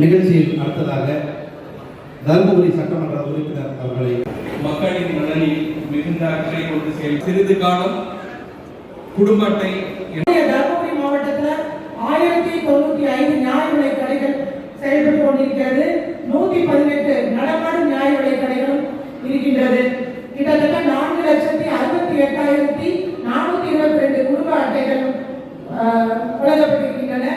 நிகழ்ச்சியில் அடுத்ததாக தருமபுரி சட்டமன்ற உறுப்பினர் அவர்களை மக்களின் நலனில் மிகுந்த அக்கறை கொண்டு செயல் சிறிது காலம் குடும்ப அட்டை தருமபுரி மாவட்டத்துல ஆயிரத்தி தொண்ணூத்தி ஐந்து நியாய விலை கடைகள் செயல்பட்டு கொண்டிருக்கிறது. நூத்தி பதினெட்டு நடமாடும் நியாய விலை கடைகளும் இருக்கின்றது. கிட்டத்தட்ட நான்கு லட்சத்தி அறுபத்தி எட்டாயிரத்தி நானூத்தி இருபத்தி ரெண்டு குடும்ப அட்டைகள் ஆஹ், வழங்கப்பட்டிருக்கின்றன.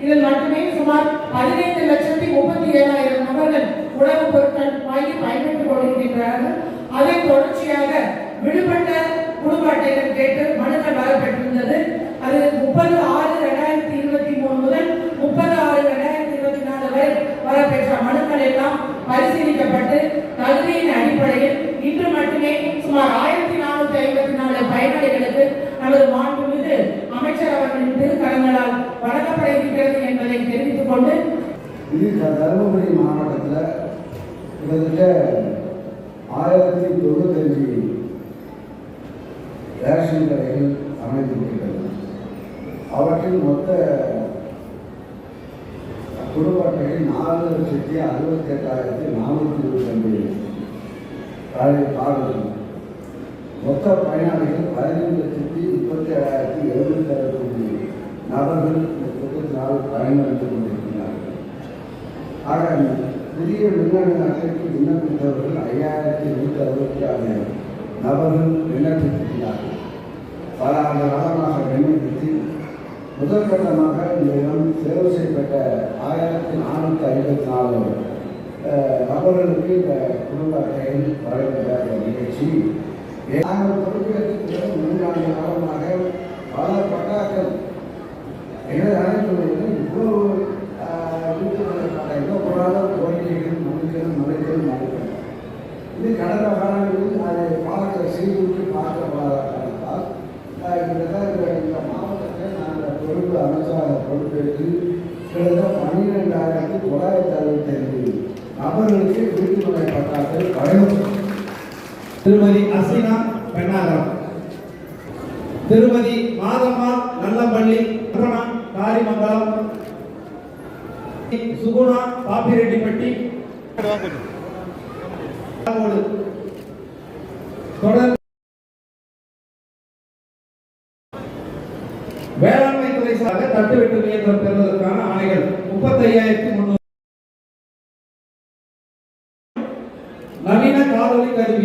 இதில் மட்டுமே சுமார் பதினைந்து லட்சத்தி முப்பத்தி ஏழாயிரம் நபர்கள் உணவுப் பொருட்கள் வாங்கி பயன்பெற்றுக் கொண்டிருக்கின்றார்கள். அதை தொடர்ச்சியாக விடுபட்ட குடும்ப அட்டைகள் கேட்டு மனுக்கள் வரப்பட்டிருந்தது அது முப்பது ஆறு ரெண்டாயிரத்தி இருபத்தி மூணு முதல் முப்பது ஆறு ரெண்டாயிரத்தி இருபத்தி நாலு வரை வரப்பெற்ற மனுக்கள் எல்லாம் பரிசீலிக்கப்பட்டு தகுதியின் அடிப்படையில் இன்று மட்டுமே சுமார் ஆயிரத்தி நானூத்தி ஐம்பத்தி நாலு பயனாளிகளுக்கு நமது மாண்புமிகு அமைச்சர் அவர்களின் திருக்கரங்களால் கொண்டு இது தருமபுரி மாவட்டத்தில் கிட்டத்தட்ட ஆயிரத்தி தொண்ணூத்தஞ்சு ரேஷன் கடைகள் அமைந்திருக்கிறது அவற்றில் மொத்த குடும்ப அட்டைகள் நாலு லட்சத்தி அறுபத்தி எட்டாயிரத்தி நானூற்றி இருபத்தஞ்சு கார்டுகள் மொத்த பயனாளிகள் பதினைந்து லட்சத்தி முப்பத்தி ஏழாயிரத்தி எழுநூத்தி அறுபத்தஞ்சு நபர்கள். இந்த திட்டத்தினால் நாலு பயனளித்துக் கொண்டிருக்கிறார்கள். ஆக புதிய மின்னணு அட்டைக்கு விண்ணப்பித்தவர்கள் ஐயாயிரத்தி நூற்றி அறுபத்தி ஆறு நபர்கள் விண்ணப்பித்திருக்கிறார்கள் பல ஆண்டு காலமாக விண்ணப்பித்து முதற்கட்டமாக கட்டமாக தேர்வு செய்யப்பட்ட ஆயிரத்தி நானூற்றி ஐம்பத்தி நாலு நபர்களுக்கு இந்த குடும்ப அட்டையில் வழங்குகிற நிகழ்ச்சி. நாங்கள் பொறுப்பேற்று மூன்று ஆண்டு காலமாக பல பட்டாக்கள் எனது அனைத்து இவ்வளவு எங்கே போனாலும் கோரிக்கைகள் மனுக்கள் மனுக்கள் மனுக்கள் இது கடந்த காலங்களில் அதை பார்க்க சீர்தூக்கி பார்க்கப்படாதால் கிட்டத்தட்ட இந்த- மாவட்டத்தில் நாங்கள் பொறுப்பு அமைச்சராக பொறுப்பேற்று கிட்டத்தட்ட பன்னிரெண்டாயிரத்தி தொள்ளாயிரத்தி அறுபத்தி ஐந்து நபர்களுக்கு வீட்டுமனை பட்டாக்கள் வழங்கப்பட்டது திருமதி அசினா பெண்ணாகரம். திருமதி மாதம்மாள் நல்லப்பள்ளி அருணா காரிமங்கலம் சுகுணா பாப்பிரெட்டிப்பட்டி. வேளாண்மை துறை சார்ந்த தட்டுவெட்டு இயந்திரம் பெறுவதற்கான ஆணைகள். முப்பத்தி முன்னூறு நவீன காணொலி கருவி.